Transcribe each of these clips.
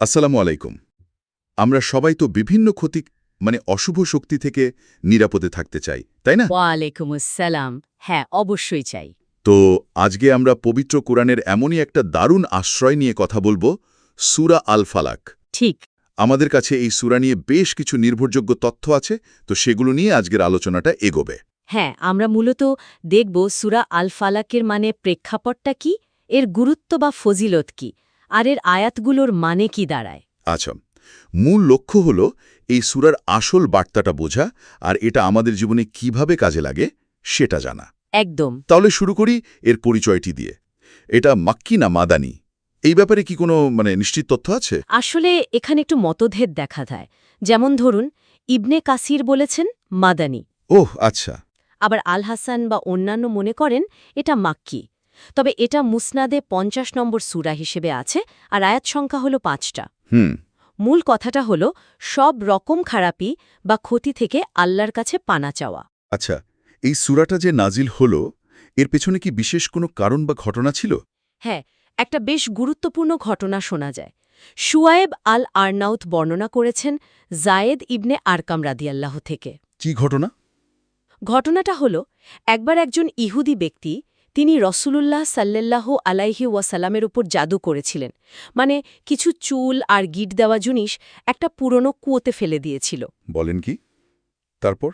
আসসালামু আলাইকুম। আমরা সবাই তো বিভিন্ন ক্ষতি মানে অশুভ শক্তি থেকে নিরাপদে থাকতে চাই তাই না? ওয়ালাইকুম আসসালাম। হ্যাঁ অবশ্যই চাই। তো আজকে আমরা পবিত্র কোরআনের এমনই একটা দারুণ আশ্রয় নিয়ে কথা বলব সুরা আল ফালাক ঠিক। আমাদের কাছে এই সুরা নিয়ে বেশ কিছু নির্ভরযোগ্য তথ্য আছে তো সেগুলো নিয়ে আজকের আলোচনাটা এগোবে। হ্যাঁ আমরা মূলত দেখব সুরা আল ফালাকের মানে প্রেক্ষাপটটা কি এর গুরুত্ব বা ফজিলত কি আর এর আয়াতগুলোর মানে কি দাঁড়ায়? আচ্ছা মূল লক্ষ্য হল এই সুরার আসল বার্তাটা বোঝা আর এটা আমাদের জীবনে কীভাবে কাজে লাগে সেটা জানা। একদম। তাহলে শুরু করি এর পরিচয়টি দিয়ে। এটা মাক্কি না মাদানি? এই ব্যাপারে কি কোনো মানে নিশ্চিত তথ্য আছে? আসলে এখানে একটু মতভেদ দেখা যায়। যেমন ধরুন ইবনে কাসির বলেছেন মাদানি। ওহ আচ্ছা। আবার আল হাসান বা অন্যান্য মনে করেন এটা মাক্কি। তবে এটা মুসনাদে পঞ্চাশ নম্বর সুরা হিসেবে আছে আর আয়াত সংখ্যা হল পাঁচটা। হুম। মূল কথাটা হল সব রকম খারাপি বা ক্ষতি থেকে আল্লাহর কাছে পানা চাওয়া। আচ্ছা এই সুরাটা যে নাজিল হল এর পেছনে কি বিশেষ কোনো কারণ বা ঘটনা ছিল? হ্যাঁ একটা বেশ গুরুত্বপূর্ণ ঘটনা শোনা যায়। সুয়ায়েব আল আরনাউত বর্ণনা করেছেন জায়েদ ইবনে আরকাম রাদিয়াল্লাহ থেকে। কি ঘটনা? ঘটনাটা হল একবার একজন ইহুদি ব্যক্তি তিনি রসুলুল্লাহ সাল্লাল্লাহু আলাইহি ওয়াসাল্লামের উপর জাদু করেছিলেন। মানে কিছু চুল আর গিট দেওয়া জিনিস একটা পুরনো কুয়োতে ফেলে দিয়েছিল। বলেন কি? তারপর?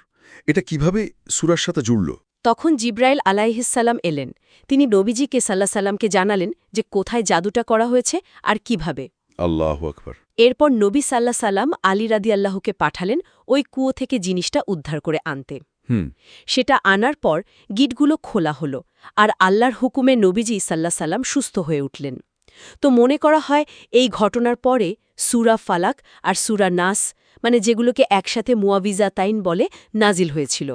এটা কীভাবে সুরার সাথে জুড়ল? তখন জিব্রাইল আলাইহিসাল্লাম এলেন। তিনি নবীজিকে সাল্লাহ সাল্লামকে জানালেন যে কোথায় জাদুটা করা হয়েছে আর কীভাবে। আল্লাহ আকবর। এরপর নবী সাল্লাহ সাল্লাম আলী রাদি আল্লাহকে পাঠালেন ওই কুয়ো থেকে জিনিসটা উদ্ধার করে আনতে। সেটা আনার পর গিটগুলো খোলা হলো আর আল্লাহর হুকুমে নবীজি সাল্লাহ সাল্লাম সুস্থ হয়ে উঠলেন। তো মনে করা হয় এই ঘটনার পরে সুরা ফালাক আর সুরা নাস মানে যেগুলোকে একসাথে মুয়াবিজা তাইন বলে নাজিল হয়েছিল।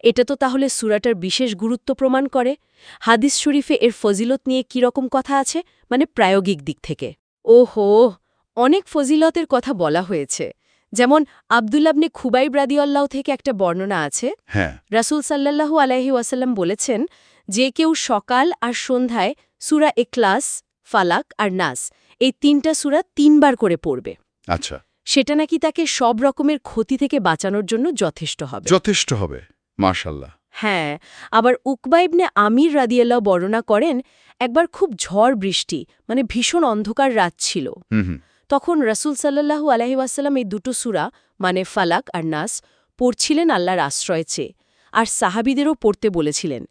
এটা তো তাহলে সুরাটার বিশেষ গুরুত্ব প্রমাণ করে। হাদিস শরীফে এর ফজিলত নিয়ে কি রকম কথা আছে? মানে প্রায়োগিক দিক থেকে। ওহো অনেক ফজিলতের কথা বলা হয়েছে। যেমন আবদুল্লাবনে খুবাইব রাদিয়াল্লাহ থেকে একটা বর্ণনা আছে। হ্যাঁ। রাসুল সাল্লাল্লাহু আলাইহি ওয়াসাল্লাম বলেছেন যে কেউ সকাল আর সন্ধ্যায় সুরা এক্লাস ফালাক আর নাস এই তিনটা সুরা তিনবার করে পড়বে। আচ্ছা। সেটা নাকি তাকে সব রকমের ক্ষতি থেকে বাঁচানোর জন্য যথেষ্ট হবে। যথেষ্ট হবে মাশাল্লাহ হ্যাঁ আবার উকবাইবনে আমির রাদিয়াল্লাহ বর্ণনা করেন একবার খুব ঝড় বৃষ্টি মানে ভীষণ অন্ধকার রাত ছিল। হুম। তখন রাসুল সাল্লাহু আলহি ওয়াসাল্লাম এই দুটো সুরা মানে ফালাক আর নাস পড়ছিলেন আল্লাহর আশ্রয় চেয়ে আর সাহাবিদেরও পড়তে বলেছিলেন।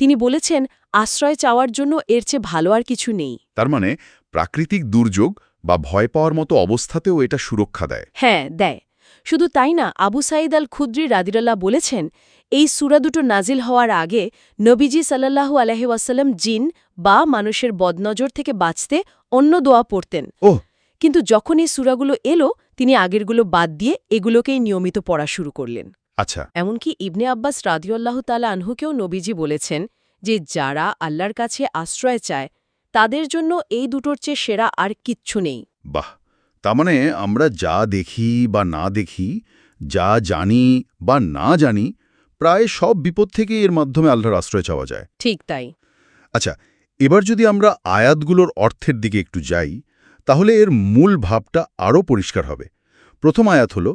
তিনি বলেছেন আশ্রয় চাওয়ার জন্য এর চেয়ে ভালো আর কিছু নেই। তার মানে প্রাকৃতিক দুর্যোগ বা ভয় পাওয়ার মতো অবস্থাতেও এটা সুরক্ষা দেয়। হ্যাঁ দেয়। শুধু তাই না আবু সাইদ আল খুদ্রি রাদিরাল্লাহ বলেছেন এই সুরা দুটো নাজিল হওয়ার আগে নবীজি সাল্লাহু আলহি ওয়াসাল্লাম জিন বা মানুষের বদনজর থেকে বাঁচতে অন্য দোয়া পড়তেন। ওহ কিন্তু যখন এই সুরাগুলো এলো তিনি আগেরগুলো বাদ দিয়ে এগুলোকেই নিয়মিত পড়া শুরু করলেন। আচ্ছা। এমনকি ইবনে আব্বাস রাদিউল্লাহ তালা আনহুকেও নবীজি বলেছেন যে যারা আল্লাহর কাছে আশ্রয় চায় তাদের জন্য এই দুটোর চেয়ে সেরা আর কিচ্ছু নেই। বাহ! তার মানে আমরা যা দেখি বা না দেখি যা জানি বা না জানি প্রায় সব বিপদ থেকে এর মাধ্যমে আল্লাহর আশ্রয় চাওয়া যায়। ঠিক তাই। আচ্ছা এবার যদি আমরা আয়াতগুলোর অর্থের দিকে একটু যাই তাহলে এর মূল ভাবটা আরও পরিষ্কার হবে। প্রথম আয়াত হল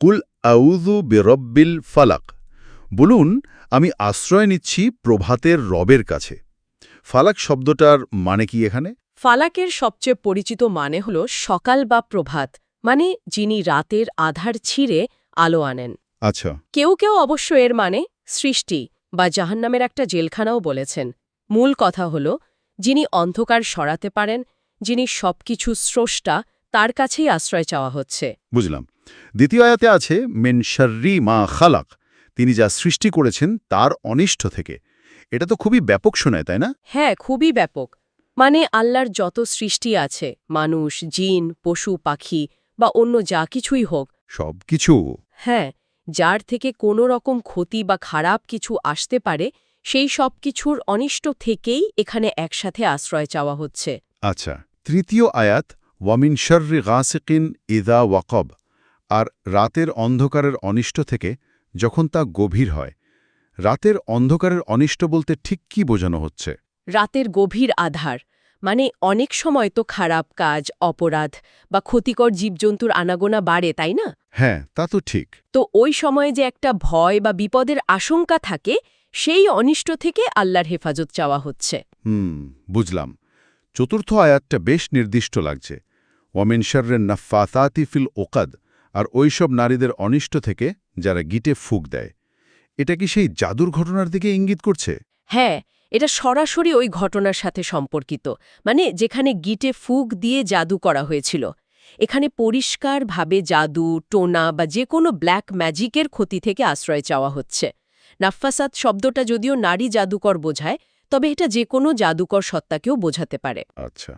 কুল আউজু বেরব্বিল ফালাক। বলুন আমি আশ্রয় নিচ্ছি প্রভাতের রবের কাছে। ফালাক শব্দটার মানে কি এখানে? ফালাকের সবচেয়ে পরিচিত মানে হল সকাল বা প্রভাত মানে যিনি রাতের আধার ছিঁড়ে আলো আনেন। আচ্ছা। কেউ কেউ অবশ্য এর মানে সৃষ্টি বা জাহান্নামের একটা জেলখানাও বলেছেন। মূল কথা হল যিনি অন্ধকার সরাতে পারেন যিনি সবকিছু স্রষ্টা তার কাছেই আশ্রয় চাওয়া হচ্ছে। বুঝলাম। দ্বিতীয় আয়াতে আছে মেন শর্রি মা খালাক তিনি যা সৃষ্টি করেছেন তার অনিষ্ট থেকে। এটা তো খুবই ব্যাপক শোনায় তাই না? হ্যাঁ খুবই ব্যাপক। মানে আল্লাহর যত সৃষ্টি আছে মানুষ জিন পশু পাখি বা অন্য যা কিছুই হোক। সব কিছু হ্যাঁ যার থেকে কোনো রকম ক্ষতি বা খারাপ কিছু আসতে পারে সেই সব কিছুর অনিষ্ট থেকেই এখানে একসাথে আশ্রয় চাওয়া হচ্ছে। আচ্ছা। তৃতীয় আয়াত ওয়ামিন শর্রি গাসিকিন ইদা ওয়াকব আর রাতের অন্ধকারের অনিষ্ট থেকে যখন তা গভীর হয়। রাতের অন্ধকারের অনিষ্ট বলতে ঠিক কি বোঝানো হচ্ছে? রাতের গভীর আধার মানে অনেক সময় তো খারাপ কাজ অপরাধ বা ক্ষতিকর জীবজন্তুর আনাগোনা বাড়ে তাই না? হ্যাঁ তা তো ঠিক। তো ওই সময়ে যে একটা ভয় বা বিপদের আশঙ্কা থাকে সেই অনিষ্ট থেকে আল্লাহর হেফাজত চাওয়া হচ্ছে। হুম বুঝলাম। চতুর্থ আয়াতটা বেশ নির্দিষ্ট লাগছে। ওয়ামিন শর্রের নাফাতাতি ফিল ওকাদ আর ওইসব নারীদের অনিষ্ট থেকে যারা গিটে ফুক দেয়। এটা কি সেই জাদুর ঘটনার দিকে ইঙ্গিত করছে? হ্যাঁ এটা সরাসরি ওই ঘটনার সাথে সম্পর্কিত মানে যেখানে গিটে ফুক দিয়ে জাদু করা হয়েছিল। এখানে পরিষ্কারভাবে জাদু, টোনা বা যে কোনো ব্ল্যাক ম্যাজিকের ক্ষতি থেকে আশ্রয় চাওয়া হচ্ছে। নাফাসাদ শব্দটা যদিও নারী জাদুকর বোঝায় তবে এটা যে কোনো জাদুকর সত্তাকেও বোঝাতে পারে। আচ্ছা।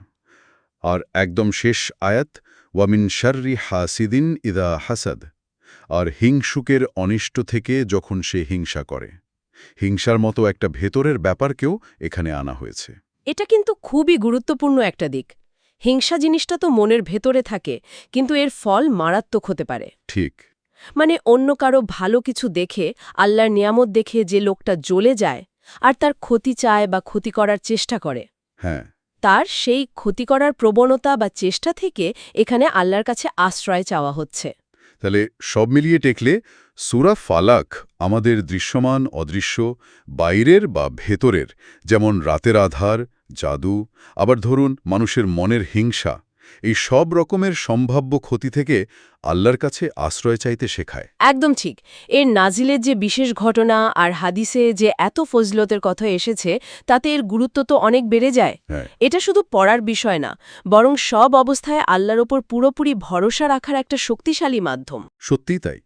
আর একদম শেষ আয়াত ওয়ামিন শার্রি হাসিদিন ইদা হাসাদ। আর হিংসুকের অনিষ্ট থেকে যখন সে হিংসা করে। হিংসার মতো একটা ভেতরের ব্যাপারকেও এখানে আনা হয়েছে। এটা কিন্তু খুবই গুরুত্বপূর্ণ একটা দিক। হিংসা জিনিসটা তো মনের ভেতরে থাকে কিন্তু এর ফল মারাত্মক হতে পারে। ঠিক। মানে অন্য কারও ভালো কিছু দেখে আল্লাহর নিয়ামত দেখে যে লোকটা জ্বলে যায় আর তার ক্ষতি চায় বা ক্ষতি করার চেষ্টা করে। হ্যাঁ। তার সেই ক্ষতি করার প্রবণতা বা চেষ্টা থেকে এখানে আল্লাহর কাছে আশ্রয় চাওয়া হচ্ছে। তাহলে সব মিলিয়ে টেকলে সুরা ফালাক আমাদের দৃশ্যমান অদৃশ্য বাইরের বা ভেতরের যেমন রাতের আধার জাদু আবার ধরুন মানুষের মনের হিংসা এই সব রকমের সম্ভাব্য ক্ষতি থেকে আল্লাহর কাছে আশ্রয় চাইতে শেখায়। একদম ঠিক। এর নাজিলের যে বিশেষ ঘটনা আর হাদিসে যে এত ফজলতের কথা এসেছে তাতে এর গুরুত্ব তো অনেক বেড়ে যায়। হ্যাঁ। এটা শুধু পড়ার বিষয় না বরং সব অবস্থায় আল্লাহর ওপর পুরোপুরি ভরসা রাখার একটা শক্তিশালী মাধ্যম। সত্যিই তাই।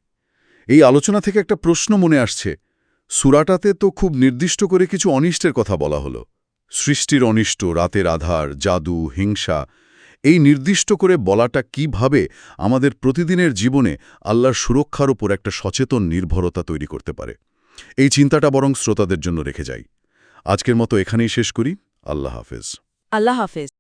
এই আলোচনা থেকে একটা প্রশ্ন মনে আসছে। সুরাটাতে তো খুব নির্দিষ্ট করে কিছু অনিষ্টের কথা বলা হলো। সৃষ্টির অনিষ্ট রাতের আধার জাদু হিংসা এই নির্দিষ্ট করে বলাটা কীভাবে আমাদের প্রতিদিনের জীবনে আল্লাহর সুরক্ষার উপর একটা সচেতন নির্ভরতা তৈরি করতে পারে? এই চিন্তাটা বরং শ্রোতাদের জন্য রেখে যাই। আজকের মতো এখানেই শেষ করি। আল্লাহ হাফেজ। আল্লাহ হাফেজ।